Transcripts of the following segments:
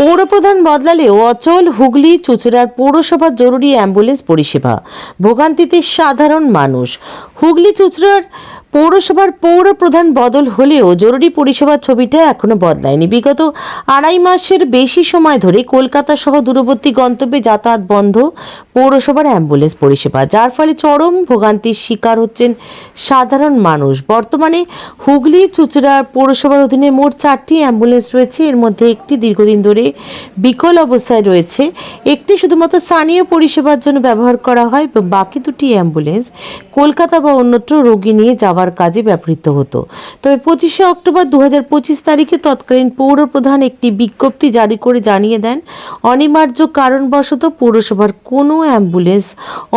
পৌরপ্রধান বদলালেও অচল হুগলি চুচুড়ার পৌরসভার জরুরি অ্যাম্বুলেন্স পরিষেবা। ভোগান্তিতে সাধারণ মানুষ। হুগলি চুচুড়ার পৌরসভার পৌরপ্রধান বদল হলেও জরুরি পরিষেবার ছবিটা এখনও বদলায়নি। বিগত আড়াই মাসের বেশি সময় ধরে কলকাতা সহ দূরবর্তী গন্তব্যে যাতায়াত বন্ধ পৌরসভার অ্যাম্বুলেন্স পরিষেবা, যার ফলে চরম ভোগান্তির শিকার হচ্ছেন সাধারণ মানুষ। বর্তমানে হুগলি, চুচুড়া পৌরসভার অধীনে মোট চারটি অ্যাম্বুলেন্স রয়েছে। এর মধ্যে একটি দীর্ঘদিন ধরে বিকল অবস্থায় রয়েছে। একটি শুধুমাত্র স্থানীয় পরিষেবার জন্য ব্যবহার করা হয় বাকি দুটি অ্যাম্বুলেন্স কলকাতা বা অন্যত্র রোগী নিয়ে যাওয়ার কাজে ব্যবহৃত হতো। তবে পঁচিশে অক্টোবর দুহাজার পঁচিশ তারিখে তৎকালীন পৌর প্রধান একটি বিজ্ঞপ্তি জারি করে জানিয়ে দেন, অনিবার্য কারণবশত পৌরসভার কোনো অ্যাম্বুলেন্স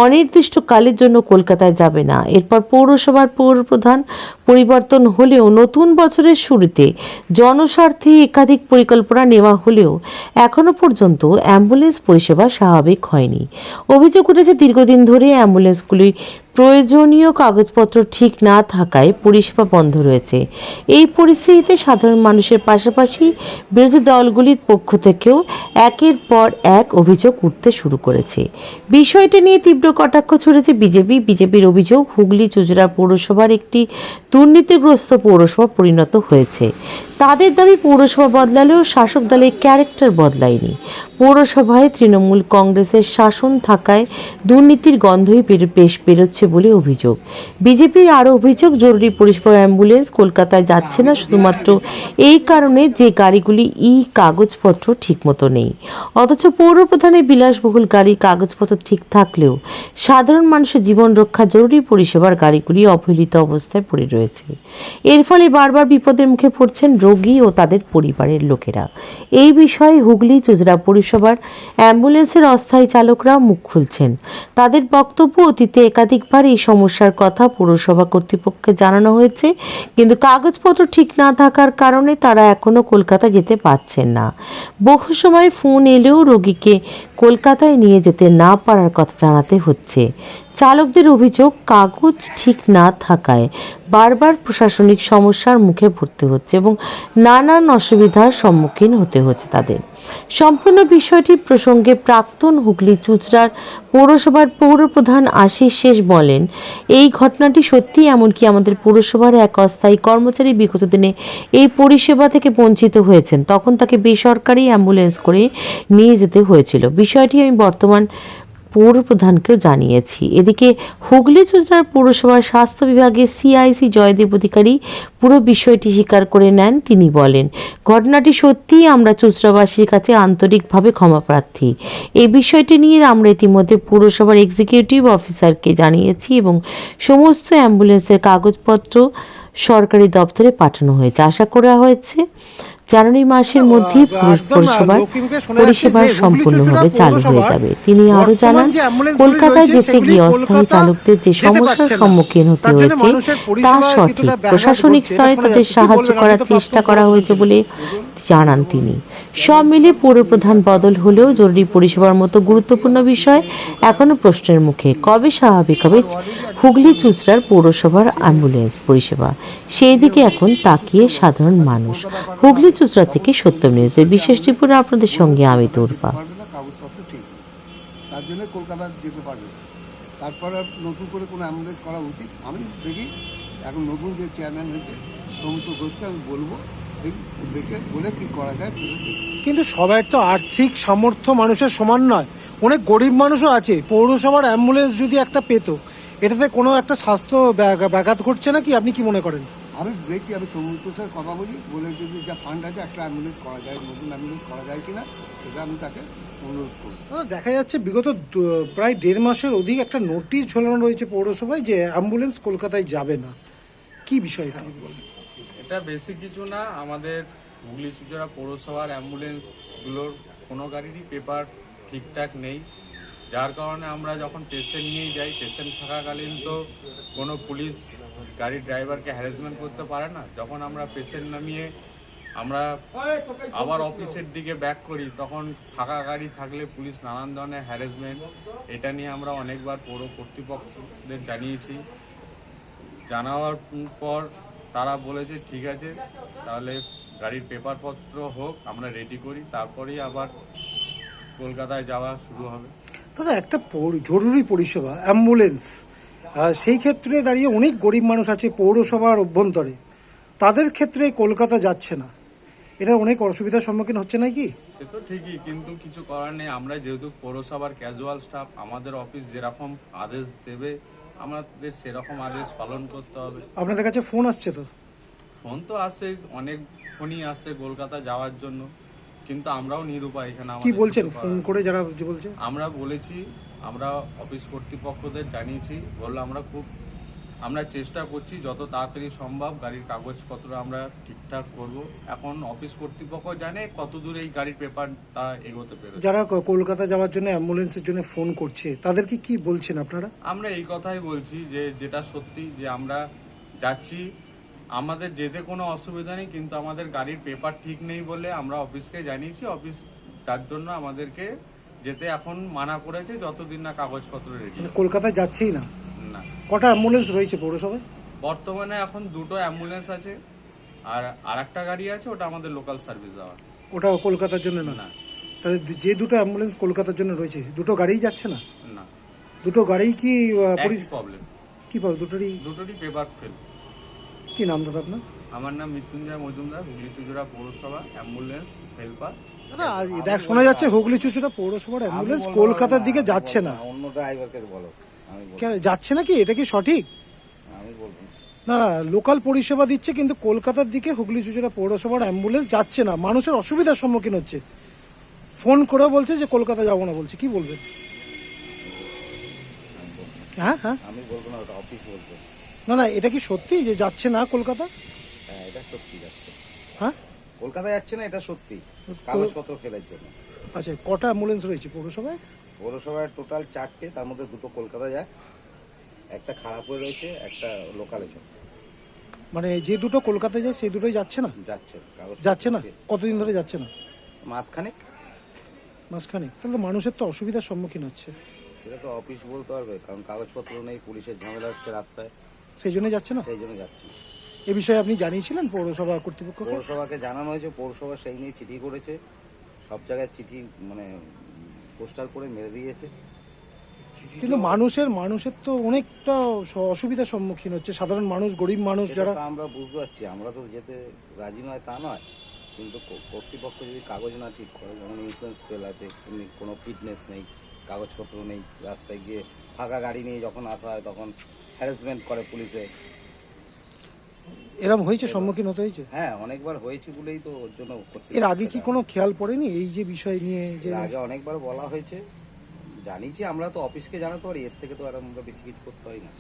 অনির্দিষ্টকালের জন্য কলকাতায় যাবে না। এরপর পৌরসভার পৌর প্রধান পরিবর্তন হলেও নতুন বছরের শুরুতে জনস্বার্থে একাধিক পরিকল্পনা নেওয়া হলেও এখনও পর্যন্ত অ্যাম্বুলেন্স পরিষেবা স্বাভাবিক হয়নি। অভিযোগ উঠেছে, দীর্ঘদিন ধরে অ্যাম্বুলেন্সগুলি প্রয়োজনীয় কাগজপত্র ঠিক না থাকায় পরিষেবা বন্ধ রয়েছে। এই পরিস্থিতিতে সাধারণ মানুষের পাশাপাশি বিরোধী দলগুলির পক্ষ থেকেও একের পর এক অভিযোগ উঠতে শুরু করেছে। বিষয়টি নিয়ে তীব্র কটাক্ষ ছড়েছে বিজেপি। বিজেপির অভিযোগ হুগলি চুচড়া পৌরসভার একটি দুর্নীতিগ্রস্ত পৌরসভা পরিণত হয়েছে। তাদের দাবি পৌরসভা বদলালেও শাসক দলের ক্যারেক্টার বদলায়নি। পৌরসভায় তৃণমূল কংগ্রেসের শাসন থাকায় দুর্নীতির গন্ধই বেশ বেরোচ্ছে বলে অভিযোগ। বিজেপির আরও অভিযোগ, জরুরি পরিষেবা অ্যাম্বুলেন্স কলকাতায় যাচ্ছে না, শুধুমাত্র এই কারণে যে গাড়িগুলি ই কাগজপত্র ঠিকমতো নেই। অথচ পৌর প্রধানের বিলাসবহুল গাড়ির কাগজপত্র ঠিক থাকলেও সাধারণ মানুষের জীবন রক্ষা জরুরি পরিষেবার গাড়িগুলি অবহেলিত অবস্থায় পড়ে রয়েছে। এর ফলে বারবার বিপদের মুখে পড়ছেন রোগী ও তাদের পরিবারের লোকেরা। এই বিষয়ে হুগলি চুজরা পরিষেবার অ্যাম্বুলেন্সের অস্থায়ী চালকরা মুখ খুলছেন। তাদের বক্তব্য অতীতে একাধিকবার এই সমস্যার কথা পৌরসভা কর্তৃপক্ষকে জানানো হয়েছে, কিন্তু কাগজপত্র ঠিক না থাকার কারণে তারা এখনও কলকাতা যেতে পারছেন না। বহু সময় ফোন এলেও রোগীকে কলকাতায় নিয়ে যেতে না পারার কথা জানাতে হচ্ছে। চালকদের অভিযোগ, কাগজ ঠিক না থাকায় বারবার প্রশাসনিক সমস্যার মুখে পড়তে হচ্ছে এবং নানান অসুবিধার সম্মুখীন হতে হচ্ছে তাদের। সম্পূর্ণ বিষয়টি প্রসঙ্গে প্রাক্তন হুগলি চুচড়ার পৌরসভার পৌরপ্রধান আশিস শেষ বলেন, এই ঘটনাটি সত্যি এমনকি আমাদের পৌরসভার এক অস্থায়ী কর্মচারী বিগত দিনে এই পরিষেবা থেকে বঞ্চিত হয়েছেন। তখন তাকে বেসরকারি অ্যাম্বুলেন্স করে নিয়ে যেতে হয়েছিল। বিষয়টি আমি বর্তমান পৌর প্রধানকেও জানিয়েছি। এদিকে হুগলি চুচড়ার পৌরসভার স্বাস্থ্য বিভাগের সিআইসি জয়দেব অধিকারী পুরো বিষয়টি স্বীকার করে নেন। তিনি বলেন, ঘটনাটি সত্যিই আমরা চুচড়াবাসীর কাছে আন্তরিকভাবে ক্ষমা প্রার্থী। এই বিষয়টি নিয়ে আমরা ইতিমধ্যে পৌরসভার এক্সিকিউটিভ অফিসারকে জানিয়েছি এবং সমস্ত অ্যাম্বুলেন্সের কাগজপত্র সরকারি দপ্তরে পাঠানো হয়েছে। আশা করা হয়েছে জানুয়ারি মাসের মধ্যে পুরো পরিষেবার পরিষেবা সম্পূর্ণভাবে চালু হয়ে যাবে। তিনি আরও জানান কলকাতায় যেতে গিয়ে অস্থায়ী চালকদের যে সমস্যার সম্মুখীন হতে হয়েছে তা সঠিক। প্রশাসনিক স্তরে তাদের সাহায্য করার চেষ্টা করা হয়েছে। বলে জানান তিনি। সব মিলে পৌরপ্রধান বদল হলেও জরুরি পরিষেবার মতো গুরুত্বপূর্ণ বিষয় এখনও প্রশ্নের মুখে। কবে স্বাভাবিক হবে? হুগলি চুচড়ার পৌরসভার অ্যাম্বুলেন্স পরিষেবা। সেই দিকে এখন তাকিয়ে সাধারণ মানুষ। হুগলি চুচড়া থেকে সত্যম নিউজের বিশেষ রিপোর্ট আপনাদের সঙ্গে আমি ঠিক তার জন্য কলকাতা যেতে পারবে। তারপরে নতুন করে কোনো অ্যাম্বুলেন্স করা উচিত? আমি দেখি এখন নতুন যে চেয়ারম্যান হয়েছে, সৌমিত্র ঘোষকে আমি বলব বলে কী করা যায় কিন্তু সবার তো আর্থিক সামর্থ্য মানুষের সমান নয়। অনেক গরিব মানুষও আছে। পৌরসভার অ্যাম্বুলেন্স যদি একটা পেত এটাতে কোনো একটা স্বাস্থ্য ব্যাঘা- ব্যাঘাত ঘটছে নাকি? আপনি কি মনে করেন? আমি দেখছি আমি সৌমিত্র স্যার কথা বলি। বলে যদি যা ফান্ড আছে একটা অ্যাম্বুলেন্স করা যায় নতুন অ্যাম্বুলেন্স করা যায় কিনা সেটা আমি তাকে অনুরোধ করব। দেখা যাচ্ছে বিগত প্রায় দেড় মাসের অধিক একটা নোটিশ ঝোলানো রয়েছে পৌরসভায় যে অ্যাম্বুলেন্স কলকাতায় যাবে না। কি বিষয় বলেন? এটা বেশি কিছু না আমাদের হুগলি চুচড়া পৌরসভার অ্যাম্বুলেন্সগুলোর কোনো গাড়িরই পেপার ঠিকঠাক নেই। যার কারণে আমরা যখন পেশেন্ট নিয়ে যাই পেশেন্ট থাকাকালীন তো কোনো পুলিশ গাড়ির ড্রাইভারকে হ্যারাসমেন্ট করতে পারে না। যখন আমরা পেশেন্ট নামিয়ে আমরা আবার অফিসের দিকে ব্যাক করি তখন ফাঁকা গাড়ি থাকলে পুলিশ নানান ধরনের হ্যারাসমেন্ট এটা নিয়ে আমরা অনেকবার পৌর কর্তৃপক্ষদের জানিয়েছি। জানাওয়ার পর তারা বলেছে ঠিক আছে তাহলে গাড়ির পেপারপত্র হোক আমরা রেডি করি তারপরেই আবার কলকাতায় যাওয়া শুরু হবে। দাদা একটা জরুরি পরিষেবা অ্যাম্বুলেন্স সেই ক্ষেত্রে দাঁড়িয়ে অনেক গরিব মানুষ আছে পৌরসভার অভ্যন্তরে। তাদের ক্ষেত্রে কলকাতা যাচ্ছে না। এটা অনেক অসুবিধার সম্মুখীন হচ্ছে নাকি? সে তো ঠিকই কিন্তু কিছু করার নেই। আমরা যেহেতু পৌরসভার ক্যাজুয়াল স্টাফ আমাদের অফিস যেরকম আদেশ দেবে আমাদের সেরকম আদেশ পালন করতে হবে। আপনাদের কাছে ফোন আসছে তো? ফোন তো আসছে অনেক ফোনই আসছে কলকাতা যাওয়ার জন্য কিন্তু আমরাও নিরুপায় এখানে কি বলছেন? ফোন করে যারা বলছে? আমরা বলেছি আমরা অফিস কর্তৃপক্ষদের জানিয়েছি বলল আমরা খুব আমরা চেষ্টা করছি যত তাড়াতাড়ি সম্ভব গাড়ির কাগজপত্র আমরা ঠিকঠাক করব। এখন অফিস কর্তৃপক্ষ জানে কত দূর এই গাড়ির পেপারটা এগোতে পেরে যারা কলকাতা যাওয়ার জন্য অ্যাম্বুলেন্সের জন্য ফোন করছে তাদেরকে কি বলছেন আপনারা? আমরা এই কথাই বলছি যে যেটা সত্যি যে আমরা যাচ্ছি আমাদের যেতে কোনো অসুবিধা নেই কিন্তু আমাদের গাড়ির পেপার ঠিক নেই বলে আমরা অফিসকে জানিয়েছি। অফিস যার জন্য আমাদেরকে যেতে এখন মানা করেছে যতদিন না কাগজপত্র রেডি মানে কলকাতায় যাচ্ছেই না। কটা অ্যাম্বুলেন্স রয়েছে পৌরসভায়? বর্তমানে এখন দুটো অ্যাম্বুলেন্স আছে আর আরেকটা গাড়ি আছে ওটা আমাদের লোকাল সার্ভিস দেওয়া। ওটা কলকাতার জন্য না? না। তাহলে যে দুটো অ্যাম্বুলেন্স কলকাতার জন্য রয়েছে দুটো গাড়িই যাচ্ছে না? না। দুটো গাড়ি কি প্রবলেম কি পাবো দুটোরই দুটোরই পেপার ফেল কি নাম দাদা আপনার? আমার নাম মৃত্যুঞ্জয় মজুমদার হুগলি চুচুড়া পৌরসভা অ্যাম্বুলেন্স হেল্পার। দাদা দেখ শোনা যাচ্ছে হুগলি চুচুড়া পৌরসভার অ্যাম্বুলেন্স কলকাতার দিকে যাচ্ছে না। অন্য ড্রাইভারকে বলো। কেন যাচ্ছে নাকি? এটা কি সঠিক? আমি বলব। না না লোকাল পরিষেবা দিচ্ছে কিন্তু কলকাতার দিকে হুগলি চুচুড়া পৌরসভার অ্যাম্বুলেন্স যাচ্ছে না। মানুষের অসুবিধার সম্মুখীন হচ্ছে। ফোন করেও বলছে যে কলকাতা যাব না বলছে। কি বলবেন? হ্যাঁ হ্যাঁ। আমি বলব না ওটা অফিস না না এটা কি সত্যি যে যাচ্ছে না কলকাতা? হ্যাঁ এটা সত্যি যাচ্ছে। হ্যাঁ? কলকাতায় যাচ্ছে না এটা সত্যি। কাগজপত্র ফেলার জন্য। আচ্ছা কটা অ্যাম্বুলেন্স রয়েছে পৌরসভায়? পৌরসভার টোটাল চারটে তার মধ্যে দুটো কলকাতা যায় একটা খারাপ হয়ে রয়েছে একটা লোকালে চলে। মানে যে দুটো কলকাতায় যায় সেই দুটোই যাচ্ছে না? যাচ্ছে যাচ্ছে না? কতদিন ধরে যাচ্ছে না? মাসখানেক। মাঝখানে তাহলে মানুষের তো অসুবিধার সম্মুখীন হচ্ছে। সেটা তো অফিস বলতে পারবে কারণ কাগজপত্র নেই পুলিশের ঝামেলা হচ্ছে রাস্তায়। সেই জন্য যাচ্ছে না? সেই জন্য যাচ্ছে। এ বিষয়ে আপনি জানিয়েছিলেন পৌরসভা কর্তৃপক্ষ পৌরসভাকে জানানো হয়েছে পৌরসভা সেই নিয়ে চিঠি করেছে। সব জায়গায় চিঠি মানে পোস্টার করে মেরে দিয়েছে। কিন্তু মানুষের মানুষের তো অনেকটা অসুবিধার সম্মুখীন হচ্ছে। সাধারণ মানুষ গরিব মানুষ যারা আমরা বুঝতে পারছি। আমরা তো যেতে রাজি নয় তা নয়। কিন্তু কর্তৃপক্ষ যদি কাগজ না ঠিক করে যেমন ইন্স্যুরেন্স ফেল আছে কোনো ফিটনেস নেই কাগজপত্র নেই রাস্তায় গিয়ে ফাঁকা গাড়ি নিয়ে যখন আসা হয় তখন হ্যারাসমেন্ট করে পুলিশে। এরম হয়েছে সম্মুখীন হতে হয়েছে? হ্যাঁ অনেকবার হয়েছে বলেই তো ওর জন্য এর আগে কি কোনো খেয়াল পড়েনি এই যে বিষয় নিয়ে যে আগে অনেকবার বলা হয়েছে। জানিছি আমরা তো অফিসকে জানাতে পারি এর থেকে তো আর আমরা বেশি কিছু করতে হয় না।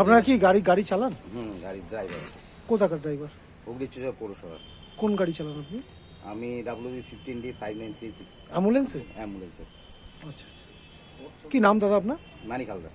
আপনারা কি গাড়ি গাড়ি চালান? হুম গাড়ির ড্রাইভার কোথাকার ড্রাইভার হুগলি চুচর পৌরসভা কোন গাড়ি চালান আপনি? আমি W B fifteen D five nine three six অ্যাম্বুলেন্সে? অ্যাম্বুলেন্সে। আচ্ছা আচ্ছা। কি নাম দাদা আপনার? মানিক হালদার।